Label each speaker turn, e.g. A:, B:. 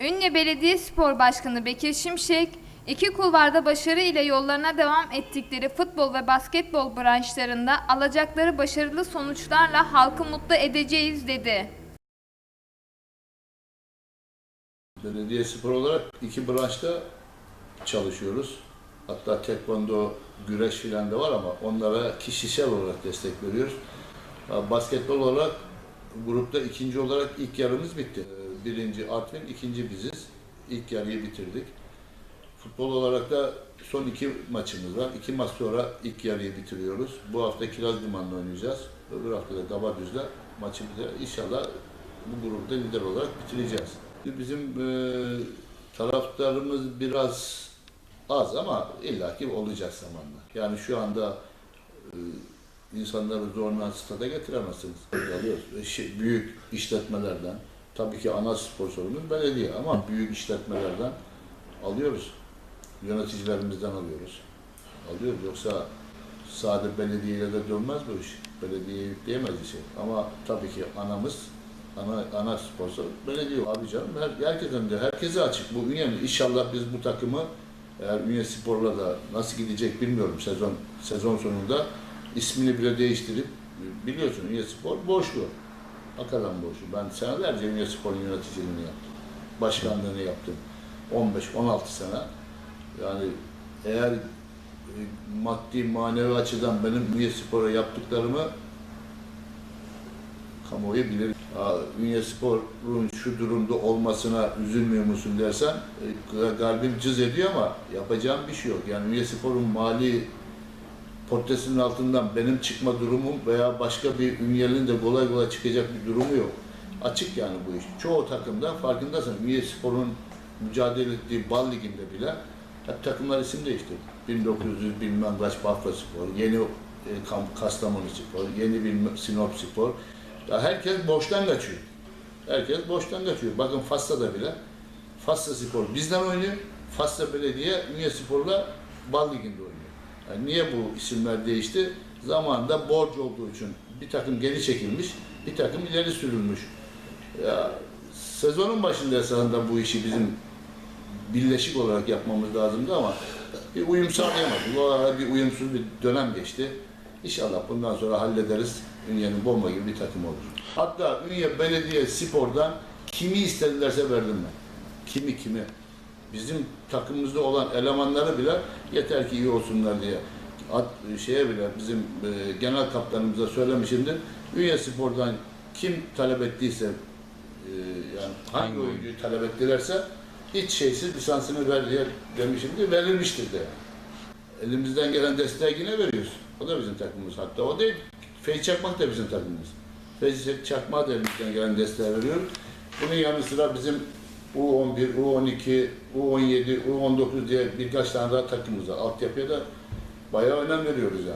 A: Ünye Belediyespor Başkanı Bekir Şimşek, iki kulvarda başarı ile yollarına devam ettikleri futbol ve basketbol branşlarında alacakları başarılı sonuçlarla halkı mutlu edeceğiz dedi.
B: Belediye spor olarak iki branşta çalışıyoruz. Hatta tekvando, güreş filan da var ama onlara kişisel olarak destek veriyoruz. Basketbol olarak grupta ikinci olarak ilk yarımız bitti. Birinci Artvin, ikinci biziz. İlk yarıyı bitirdik. Futbol olarak da son iki maçımız var. İki maç sonra ilk yarıyı bitiriyoruz. Bu hafta Kirazliman'la oynayacağız. Öbür hafta da Dabadüz'le maçımızı inşallah bu grupta lider olarak bitireceğiz. Bizim e, taraftarımız biraz az ama illaki olacak zamanla. Yani şu anda e, insanları zorla stada getiremezsiniz. Alıyoruz. Büyük işletmelerden, tabii ki ana sponsorumuz belediye ama büyük işletmelerden alıyoruz. Yöneticilerimizden alıyoruz. Alıyoruz. Yoksa sade belediyeyle de dönmez bu iş. Belediyeye yükleyemez bir şey. Ama tabii ki anamız, ana, ana sponsor belediye. Abi canım her, herkesin de herkese açık. Bu Ünye'nin inşallah biz bu takımı eğer Ünye Spor'la da nasıl gidecek bilmiyorum sezon sezon sonunda ismini bile değiştirip biliyorsun Ünye Spor borçlu. Hakikaten borçlu. Ben senelerce Ünye Spor'un yöneticiliğini yaptım. Başkanlığını yaptım. 15-16 sene. Yani eğer e, maddi manevi açıdan benim Ünye Spor'a yaptıklarımı kamuoyu bilir. Ünye Spor'un şu durumda olmasına üzülmüyor musun dersen e, kalbim cız ediyor ama yapacağım bir şey yok. Yani Ünye Spor'un mali portresinin altından benim çıkma durumum veya başka bir Ünye'nin de kolay kolay çıkacak bir durumu yok. Açık yani bu iş. Çoğu takımda farkındasın. Ünye Spor'un mücadele ettiği Bal Ligi'nde bile hep takımlar isim değiştirdi. 1900 bilmem kaç Bafra Spor, yeni e, Kastamonu Spor, yeni bilmem Sinop Spor. Ya herkes boştan kaçıyor. Herkes boştan kaçıyor. Bakın Fas'ta bile Fas'ta Spor bizden oynuyor. Fas'ta Belediye Ünye Spor'la Bal Ligi'nde oynuyor. Yani niye bu isimler değişti? Zamanında borç olduğu için bir takım geri çekilmiş, bir takım ileri sürülmüş. Ya, sezonun başında esasında bu işi bizim birleşik olarak yapmamız lazımdı ama bir uyum sağlayamadık. O arada bir uyumsuz bir dönem geçti. İnşallah bundan sonra hallederiz. Ünye'nin bomba gibi bir takım olur. Hatta Ünye Belediye Spor'dan kimi istedilerse verdim ben. Kimi kimi. Bizim takımımızda olan elemanları bile yeter ki iyi olsunlar diye at, şeye bile bizim e, genel kaptanımıza söylemişimdir. Ünye Spor'dan kim talep ettiyse e, yani hangi
C: Hangi
B: oyuncuyu talep ettilerse hiç şeysiz lisansını ver diye demişimdir. Verilmiştir de. Elimizden gelen desteği yine veriyoruz. O da bizim takımımız. Hatta o değil. Feyz Çakmak da bizim takımımız. Feyz Çakmak'a da elimizden gelen desteği veriyoruz. Bunun yanı sıra bizim U11, U12, U17, U19 diye birkaç tane daha takımımız var. Altyapıya da bayağı önem veriyoruz yani.